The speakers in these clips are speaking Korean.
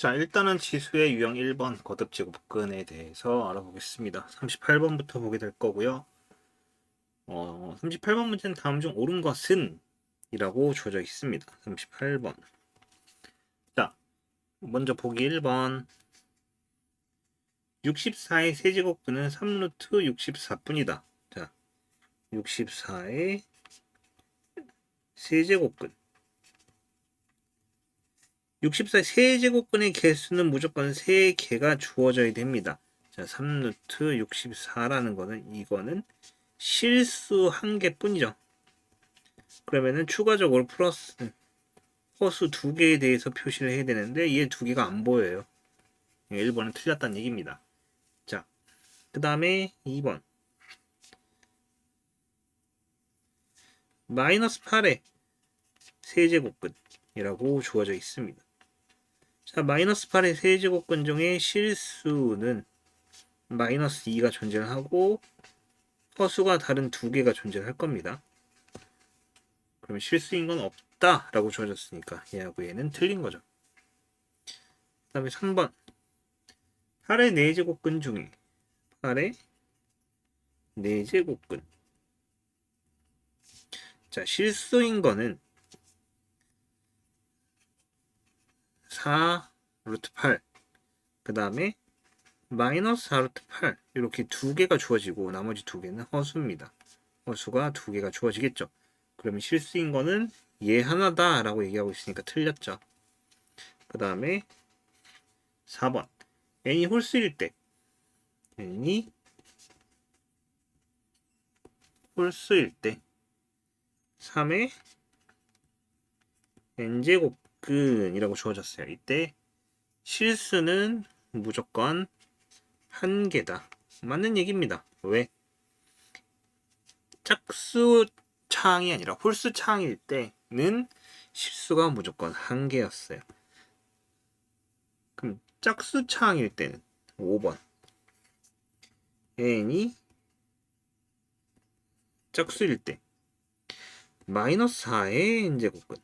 자, 일단은 지수의 유형 1번 거듭 제곱근에 대해서 알아보겠습니다. 38번부터 보게 될 거고요. 어, 38번 문제는 다음 중 옳은 것은 이라고 주어져 있습니다. 38번. 자, 먼저 보기 1번. 64의 세제곱근은 3루트 64분이다. 자, 64의 세제곱근. 64 세제곱근의 개수는 무조건 3개가 주어져야 됩니다. 자, 3루트 64라는 거는 이거는 실수 한 개뿐이죠. 그러면은 추가적으로 플러스 허수 두 개에 대해서 표시를 해야 되는데 얘 두 개가 안 보여요. 1번은 틀렸다는 얘기입니다. 자, 그 다음에 2번. 마이너스 8의 세제곱근이라고 주어져 있습니다. 자, 마이너스 8의 세제곱근 중에 실수는 마이너스 2가 존재를 하고 허수가 다른 두 개가 존재할 겁니다. 그러면 실수인 건 없다라고 주어졌으니까 얘하고 얘는 틀린 거죠. 그 다음에 3번 8의 4제곱근 중에 8의 4제곱근 자 실수인 거는 4 루트 8. 그 다음에 마이너스 4 루트 8. 이렇게 두 개가 주어지고 나머지 두 개는 허수입니다. 허수가 두 개가 주어지겠죠. 그러면 실수인 거는 얘 하나다 라고 얘기하고 있으니까 틀렸죠. 그 다음에 4번. n이 홀수일 때 n이 홀수일 때 3의 n제곱 근이라고 주어졌어요. 이때 실수는 무조건 한 개다. 맞는 얘기입니다. 왜? 짝수 창이 아니라 홀수 창일 때는 실수가 무조건 한 개였어요. 그럼 짝수 창일 때는 5번. n이 짝수일 때 마이너스 4의 n제곱근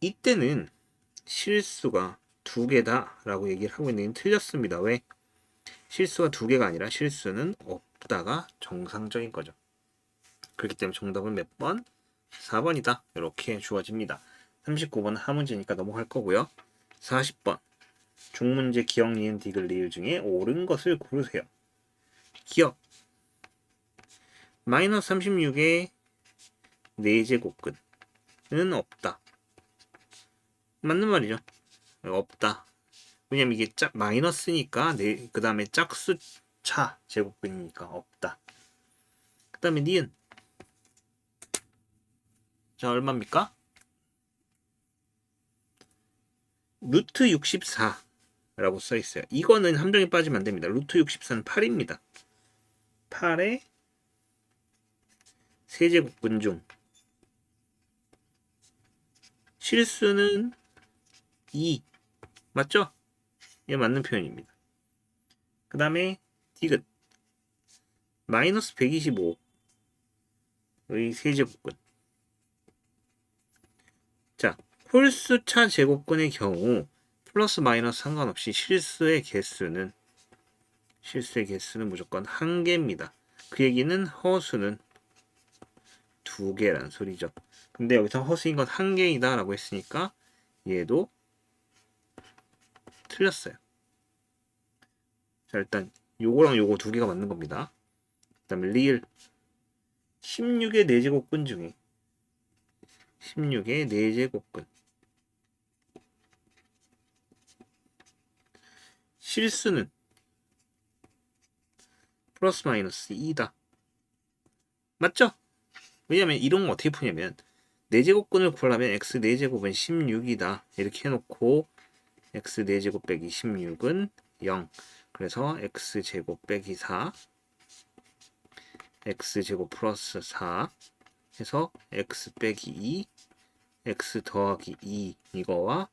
이때는 실수가 두 개다라고 얘기를 하고 있는 게 틀렸습니다. 왜? 실수가 두 개가 아니라 실수는 없다가 정상적인 거죠. 그렇기 때문에 정답은 몇 번? 4번이다. 이렇게 주어집니다. 39번은 하문제니까 넘어갈 거고요. 40번 중문제 기억, 니은, 디귿, 리을 중에 옳은 것을 고르세요. 기억 마이너스 36의 4제곱근은 없다. 맞는 말이죠. 없다. 왜냐면 이게 짝 마이너스니까 네, 그 다음에 짝수 차 제곱근이니까 없다. 그 다음에 니은 자 얼마입니까? 루트 64라고 써 있어요. 이거는 함정에 빠지면 안 됩니다. 루트 64는 8입니다. 8의 세제곱근 중 실수는 2 맞죠? 이게 맞는 표현입니다. 그 다음에 디귿 마이너스 125의 세제곱근 자 홀수차 제곱근의 경우 플러스 마이너스 상관없이 실수의 개수는 실수의 개수는 무조건 한 개입니다. 그 얘기는 허수는 두 개란 소리죠. 근데 여기서 허수인 건 한 개이다 라고 했으니까 얘도 틀렸어요. 자 일단 요거랑 요거 두 개가 맞는 겁니다. 그 다음에 리을 16의 4제곱근 중에 16의 4제곱근 실수는 플러스 마이너스 2다. 맞죠? 왜냐면 이런 거 어떻게 푸냐면 4제곱근을 구하려면 x 4제곱은 16이다. 이렇게 해놓고 x 4제곱 빼기 16은 0. 그래서 x제곱 빼기 4 x제곱 플러스 4 해서 x 빼기 2 x 더하기 2 이거와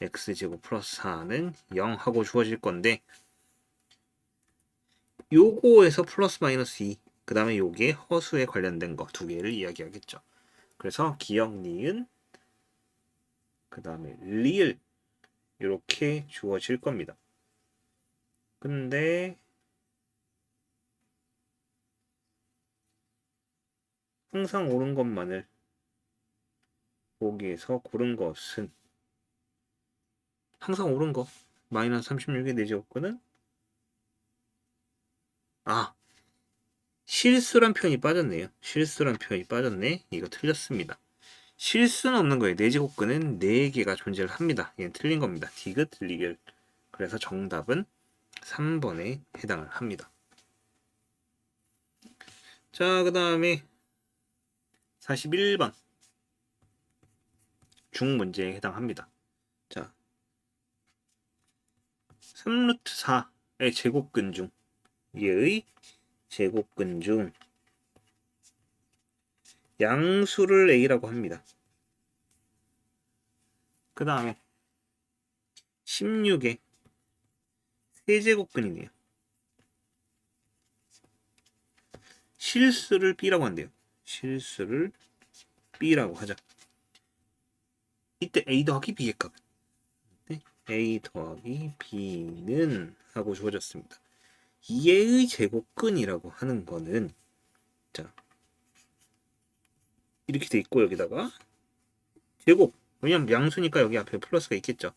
x제곱 플러스 4는 0 하고 주어질 건데 요거에서 플러스 마이너스 2, 그 다음에 요게 허수에 관련된 거 두 개를 이야기하겠죠. 그래서 기억, 니은, 그 다음에 리을 이렇게 주어질 겁니다. 근데 항상 옳은 것만을 보기에서 고른 것은 항상 옳은 거 마이너스 36의 내제곱근은 아 실수란 표현이 빠졌네요. 실수란 표현이 빠졌네. 이거 틀렸습니다. 실수는 없는 거예요. 내제곱근은 4개가 존재를 합니다. 얘는 틀린 겁니다. 디귿, 리겔. 그래서 정답은 3번에 해당을 합니다. 자, 그 다음에 41번 중 문제에 해당합니다. 자, 3루트 4의 제곱근 중 얘의 제곱근 중 양수를 A라고 합니다. 그 다음에 16의 세제곱근이네요. 실수를 B라고 한대요. 실수를 B라고 하자. 이때 A 더하기 B의 값은 네? A 더하기 B는 하고 주어졌습니다. 2의 제곱근이라고 하는 거는 자 이렇게 돼 있고 여기다가 제곱 왜냐면 양수니까 여기 앞에 플러스가 있겠죠.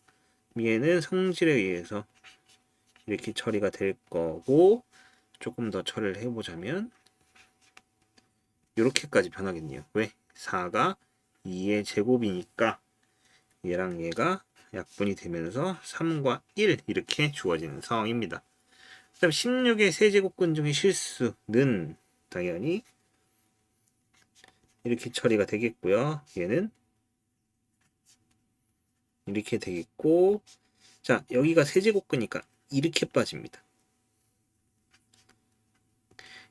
얘는 성질에 의해서 이렇게 처리가 될 거고 조금 더 처리를 해보자면 이렇게까지 변하겠네요. 왜? 4가 2의 제곱이니까 얘랑 얘가 약분이 되면서 3과 1 이렇게 주어지는 상황입니다. 그 다음 16의 세제곱근 중의 실수는 당연히 이렇게 처리가 되겠고요. 얘는 이렇게 되겠고 자 여기가 세제곱근이니까 이렇게 빠집니다.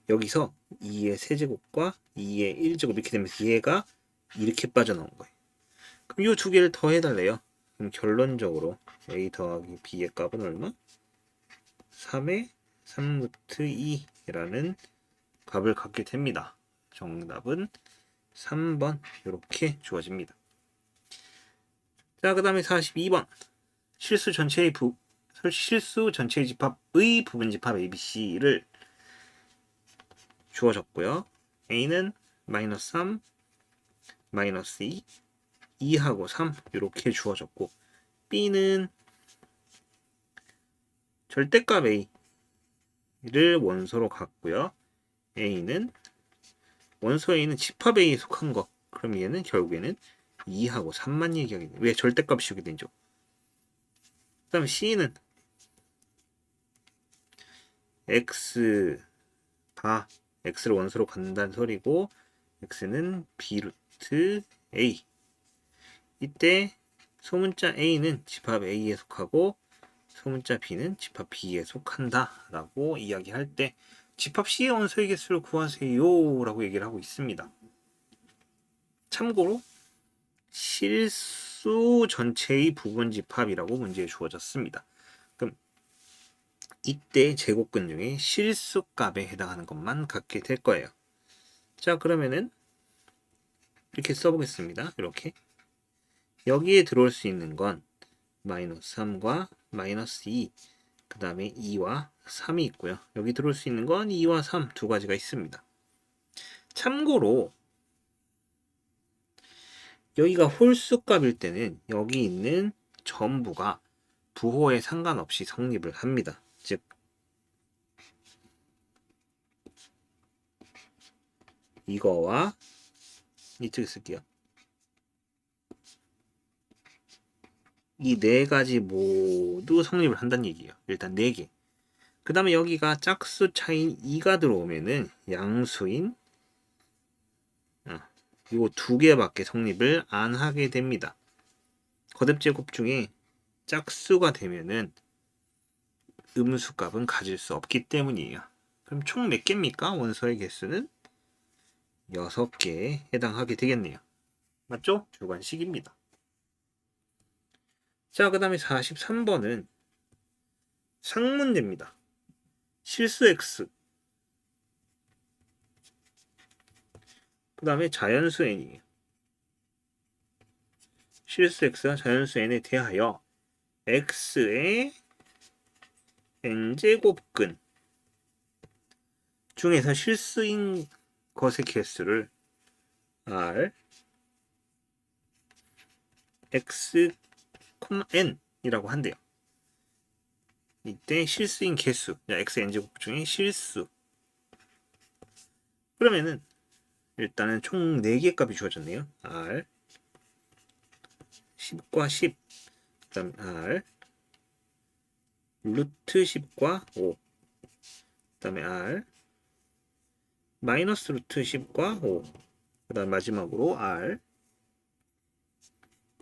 여기서 2의 세제곱과 2의 1제곱 이렇게 되면서 얘가 이렇게 빠져나온 거예요. 그럼 이 두 개를 더 해달래요. 그럼 결론적으로 a 더하기 b의 값은 얼마? 3의 3루트 2라는 값을 갖게 됩니다. 정답은 3번 이렇게 주어집니다. 자, 그 다음에 42번 실수 전체의 부 실수 전체의 집합의 부분 집합 ABC를 주어졌고요. A는 마이너스 3, 마이너스 2, 2하고 3 이렇게 주어졌고 B는 절대값 A를 원소로 갖고요. A는 원소 A는 집합 A에 속한 거. 그럼 얘는 결국에는 2하고 3만 얘기하겠네. 왜 절대값이 오게 되죠? 그 다음 C는 X 다 x를 원소로 갖는다는 소리고 x는 b 루트 a 이때 소문자 a는 집합 a에 속하고 소문자 b는 집합 b에 속한다 라고 이야기할 때 집합 c의 원소의 개수를 구하세요 라고 얘기를 하고 있습니다 참고로 실수 전체의 부분 집합이라고 문제에 주어졌습니다 이때 제곱근 중에 실수 값에 해당하는 것만 갖게 될 거예요. 자 그러면은 이렇게 써보겠습니다. 이렇게 여기에 들어올 수 있는 건 마이너스 3과 마이너스 2, 그 다음에 2와 3이 있고요. 여기 들어올 수 있는 건 2와 3 두 가지가 있습니다. 참고로 여기가 홀수 값일 때는 여기 있는 전부가 부호에 상관없이 성립을 합니다. 즉 이거와 이쪽에 쓸게요. 이 네 가지 모두 성립을 한다는 얘기예요. 일단 네 개. 그 다음에 여기가 짝수 차인 2가 들어오면은 양수인 어, 이거 두 개밖에 성립을 안 하게 됩니다. 거듭 제곱 중에 짝수가 되면은 음수값은 가질 수 없기 때문이에요. 그럼 총 몇 개입니까? 원소의 개수는 6개에 해당하게 되겠네요. 맞죠? 주관식입니다. 자, 그 다음에 43번은 상문제입니다. 실수 x 그 다음에 자연수 n이에요. 실수 x와 자연수 n에 대하여 x의 n제곱근 중에서 실수인 것의 개수를 r x, n이라고 한대요. 이때 실수인 개수, 야, x n제곱 중에 실수. 그러면은 일단은 총 4개의 값이 주어졌네요. r 10과 10, 그 다음에 r 루트 10과 5, 그 다음에 r 마이너스 루트 10과 5, 그 다음 마지막으로 r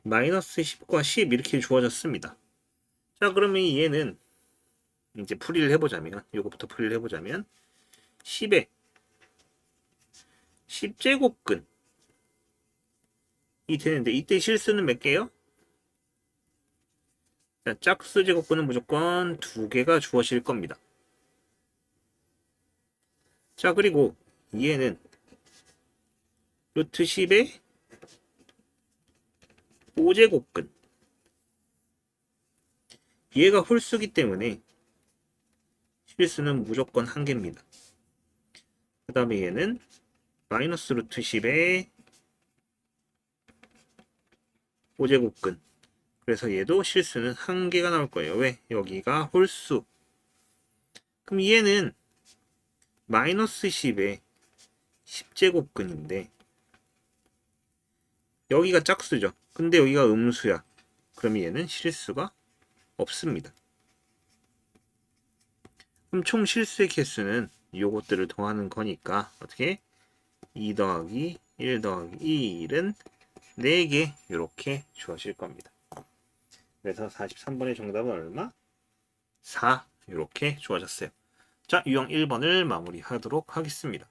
마이너스 10과 10 이렇게 주어졌습니다. 자 그러면 얘는 이제 풀이를 해보자면 이거부터 풀이를 해보자면 10에 10제곱근 이 되는데 이때 실수는 몇 개요? 자, 짝수 제곱근은 무조건 두 개가 주어질 겁니다. 자 그리고 얘는 루트 10에 5제곱근 얘가 홀수기 때문에 실수는 무조건 한 개입니다. 그 다음에 얘는 마이너스 루트 10에 5제곱근 그래서 얘도 실수는 한 개가 나올 거예요. 왜? 여기가 홀수 그럼 얘는 마이너스 10에 10제곱근인데 여기가 짝수죠. 근데 여기가 음수야. 그럼 얘는 실수가 없습니다. 그럼 총 실수의 개수는 요것들을 더하는 거니까 어떻게 2 더하기 1 더하기 1은 4개 이렇게 주어질 겁니다. 그래서 43번의 정답은 얼마? 4 이렇게 주어졌어요. 자, 유형 1번을 마무리하도록 하겠습니다.